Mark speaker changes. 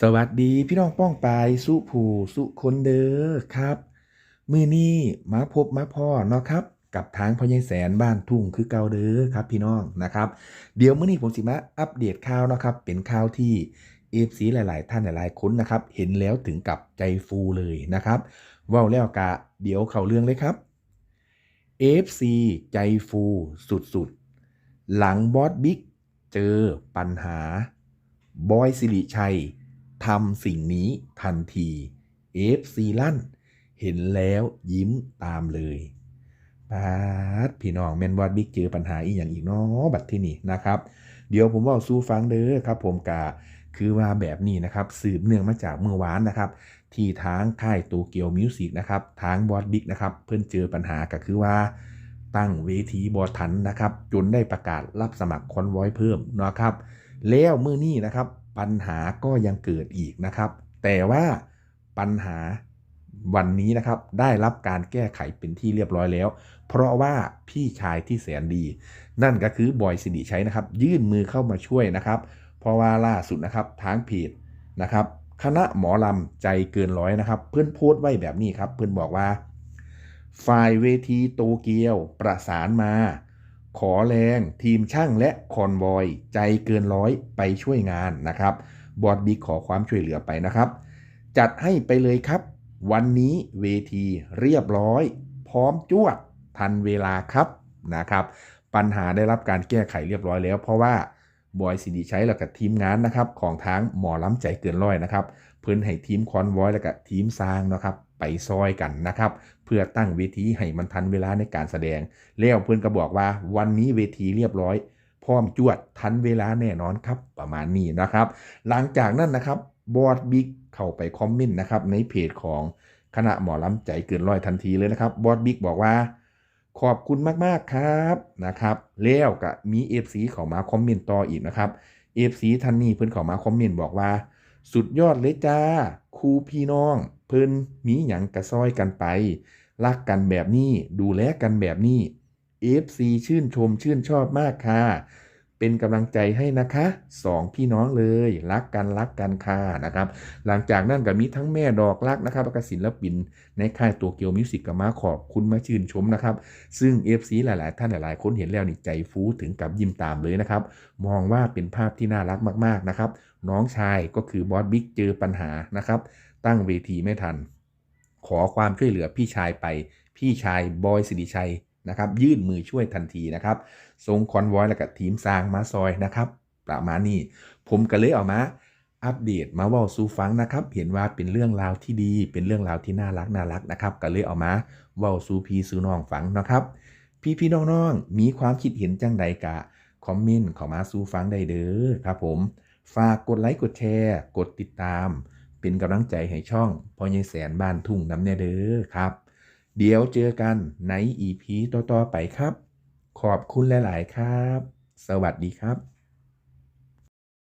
Speaker 1: สวัสดีพี่น้องป้องปายสุผูสุคนเด้อครับ มือนี้มาพบมาพ่อเนาะครับ กับทางพ่อใหญ่แสนบ้านทุ่งคือเก่าเด้อครับ พี่น้องนะครับ เดี๋ยวมื้อนี้ผมสิมาอัปเดตข่าวเนาะครับ เป็นข่าวที่เอฟซีหลาย ๆ ท่านหลายๆคนนะครับ เห็นแล้วถึงกับใจฟูเลยนะครับว้าแล้วกะเดี๋ยวเข้าเรื่องเลยครับ FC ใจฟูสุด ๆ หลังบอสบิ๊กเจอปัญหาบอยสิริชัย ทำสิ่งนี้ทันที FC ลั่น เห็นแล้วยิ้มตามเลยปาดพี่น้องแมนบอสบิ๊กเจอปัญหาอีกอย่างอีกเนาะบัดที่นี่นะครับ เดี๋ยวผมว่าสู้ฟังเด้อครับ ผมกาคือว่าแบบนี้นะครับ สืบเนื่องมาจากเมื่อวานนะครับ ที่ทางค่ายโตเกียวมิวสิกนะครับทางบอสบิ๊กนะครับเพิ่นเจอปัญหาก็คือว่าตั้งเวทีบอทันนะครับ จนได้ประกาศรับสมัครคอนไวอยเพิ่มนะครับ แล้วมื้อนี้นะครับ ปัญหาก็ยังเกิดอีกนะครับ แต่ว่าปัญหาวันนี้นะครับได้รับการแก้ไขเป็นที่เรียบร้อยแล้ว เพราะว่าพี่ชายที่แสนดี นั่นก็คือบอยสิริชัยนะครับ ยื่นมือเข้ามาช่วยนะครับ เพราะว่าล่าสุดนะครับทางเพจนะครับ คณะหมอลำใจเกินร้อยนะครับ เพื่อนโพสต์ไว้แบบนี้ครับ เพื่อนบอกว่า ฝ่ายเวทีโตเกียวประสานมา ขอแรงทีมช่างและคอนวอยใจเกินร้อยไปช่วยงานนะครับ บอดบิ๊กขอความช่วยเหลือไปนะครับ จัดให้ไปเลยครับ วันนี้เวทีเรียบร้อย พร้อมจวดทันเวลาครับนะครับ ปัญหาได้รับการแก้ไขเรียบร้อยแล้ว เพราะว่าบอยสิริชัยแล้วกับทีมงานนะครับ ของทางหมอล้ำใจเกินร้อยนะครับ เพิ่นให้ทีมคอนวอยแล้วก็ทีมสร้างนะครับ ไปซอยกันนะครับ เพื่อตั้งเวทีให้มันทันเวลาในการแสดง แล้วเพื่อนก็บอกว่าวันนี้เวทีเรียบร้อย พร้อมจวดทันเวลาแน่นอนครับ ประมาณนี้นะครับ หลังจากนั้นนะครับบอสบิ๊กเข้าไปคอมเมนต์นะครับในเพจของคณะหมอลำใจเกินร้อยทันทีเลยนะครับบอสบิ๊กบอกว่าขอบคุณมาก ๆ ครับนะครับแล้วก็มี FC เข้ามาคอมเมนต์ต่ออีกนะครับ FC ท่านนี้เพิ่นเข้ามาคอมเมนต์บอกว่า สุดยอดเลยจ้าครูพี่น้อง พิ่นมีหยังกระซอยกันไป รักกันแบบนี้ ดูแลกันแบบนี้ FC ชื่นชมชื่นชอบมากค่ะ เป็นกำลังใจให้นะคะสองพี่น้องเลย รักกันรักกันค่ะนะครับ หลังจากนั้นก็มีทั้งแม่ดอกรักนะครับแล้วก็ศิลปิน ในค่ายตัวเกียวมิวสิกก็มาขอบคุณมาชื่นชมนะครับ ซึ่ง FC หลาย ๆ ท่านหลาย ๆ คนเห็นแล้วนี่ใจฟูถึงกับยิ้มตามเลยนะครับ มองว่าเป็นภาพที่น่ารักมาก ๆ นะครับ น้องชายก็คือบอสบิ๊กเจอปัญหานะครับ ตั้งเวทีไม่ทัน ขอความช่วยเหลือพี่ชายไป พี่ชายบอยสิริชัยนะครับ ยื่นมือช่วยทันทีนะครับทรงคอนวอยแล้วก็ทีมสร้างมาซอยนะครับ ประมาณนี้ ผมก็เลยเออกมา อัปเดตมาว่าสู่ฟังนะครับ เห็นว่าเป็นเรื่องราวที่ดี เป็นเรื่องราวที่น่ารักน่ารักนะครับก็เลยเอามาว่าสู่พี่สู่น้องฟังนะครับ พี่พี่ๆน้องๆมีความคิดเห็นจังใดกะคอมเมนต์เข้ามาสู่ฟังได้เด้อครับผม ฝากกดไลค์กดแชร์ กดติดตาม เป็นกำลังใจให้ช่องพ่อใหญ่แสนบ้านทุ่งน้ำแน่เด้อครับ เดี๋ยวเจอกันใน EP ต่อๆไปครับ ขอบคุณหลาย ๆ ครับ สวัสดีครับ